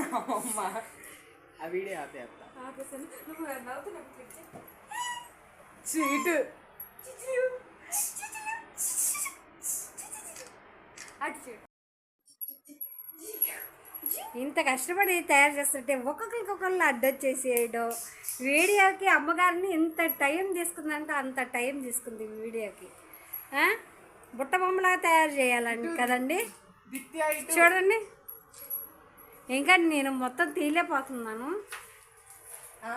అమ్మ ఆ వీడియో ఆపేస్తా. చూడు. ఇంత కష్టపడి తయారు చేస్తుంటే ఒక్కొక్కరికి ఒక్కొక్కరు అడ్డొచ్చేసేయడం. వీడియోకి అమ్మగారిని ఇంత టైం తీసుకుందంటే అంత టైం తీసుకుంది వీడియోకి? బుట్ట బొమ్మలాగా తయారు చేయాలండి కదండి. చూడండి. ఇంకా నేను మొత్తం తీలేపోతున్నాను ఆ,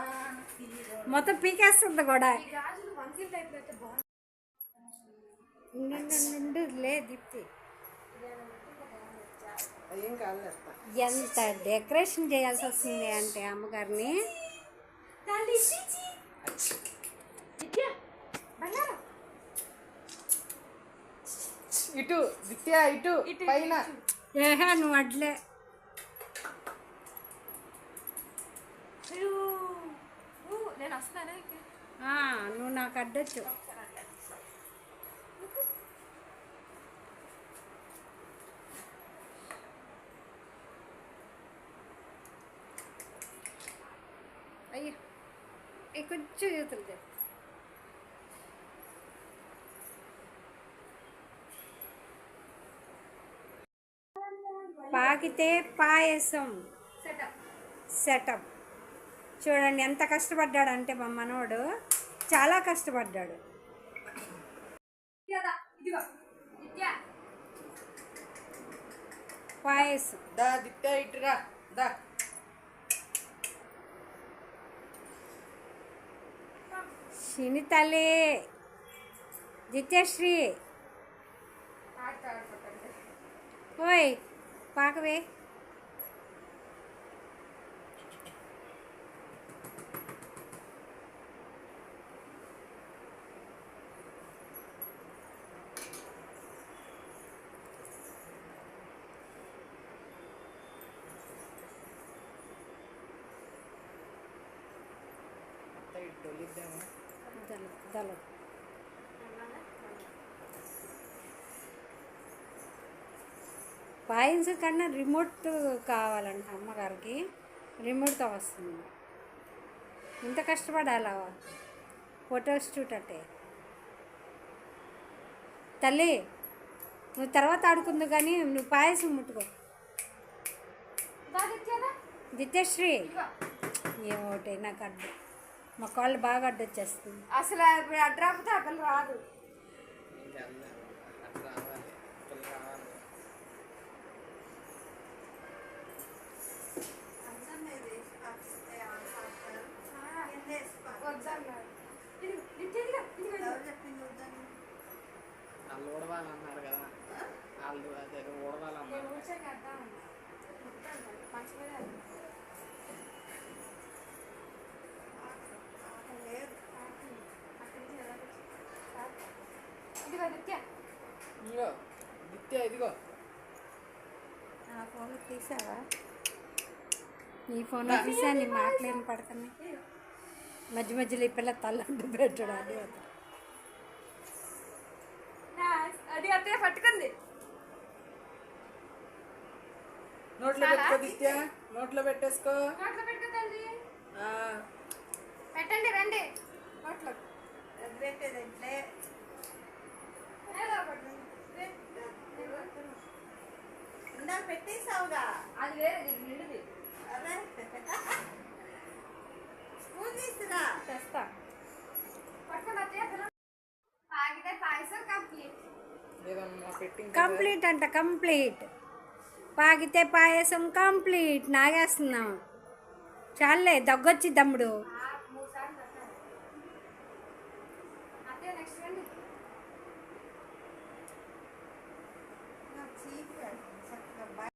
మొత్తం పీకేస్తుంది కూడా. లే దీప్తి. ఏం కాలేస్తా ఎంత డెకరేషన్ చేయాల్సి వస్తుంది అంటే అమ్మగారిని? ఇటు దిత్య ఇటు పైన. ఏహే నువ్వు అడ్లే అయ్యో. ఊ, నేను వస్తానే ఇంక. ఆ, నువ్వు నాకు అడ్డొచ్చు. అయ్యో కొంచెం చెప్పు పాకితే పాయసం. సెటప్ సెటప్ చూడండి ఎంత కష్టపడ్డాడు అంటే మా మనవడు చాలా కష్టపడ్డాడు. పాయసం. దా దిత్య ఇటురా దా. శని తల్లి. ఆడుకుంటుంది ఓయ్ పాకవే. పాయింట్స్ కన్నా రిమోట్ కావాలంట అమ్మగారికి. రిమోట్తో వస్తుంది. ఇంత కష్టపడాలా? ఫోటో షూట్ అంటే. తల్లి నువ్వు తర్వాత ఆడుకుందు కానీ నువ్వు పాయసం ముట్టుకో. దిత్యశ్రీ. ఏమోటి నాకు అడ్డు మా కాళ్ళు బాగా అడ్డొచ్చేస్తుంది. అసలు ఇప్పుడు అడ్రాపితే పిల్ల రాదు. వాళ్ళు ఊడవాలన్నారు కదా వాళ్ళు అదే ఊడవాలన్నారు నేను నా ఫోన్లో తీసావా? నీ ఫోన్లో తీసా నీ మాటలేని పడుతున్నాయి? మధ్య మధ్యలో ఈ పిల్ల తల్లంటు పెట్టడు అది అది. నా- అది అత్తయ్య పట్టుకుంది. నోట్లో పెట్టుకో దిత్య. నోట్లో పెట్టేసుకో. నోట్లో పెట్టుకుందండి ఆ, పెట్టండి రండి. నోట్లో. ఏదో పెట్టేసావుగా అది వేరే నిండుది. స్పూన్ తెస్తా. కంప్లీట్. కంప్లీట్ అంట కంప్లీట్. పాగితే పాయసం కంప్లీట్. నాగేస్తున్నాం. చాలే దగ్గొచ్చి తమ్ముడు. ชี้เ白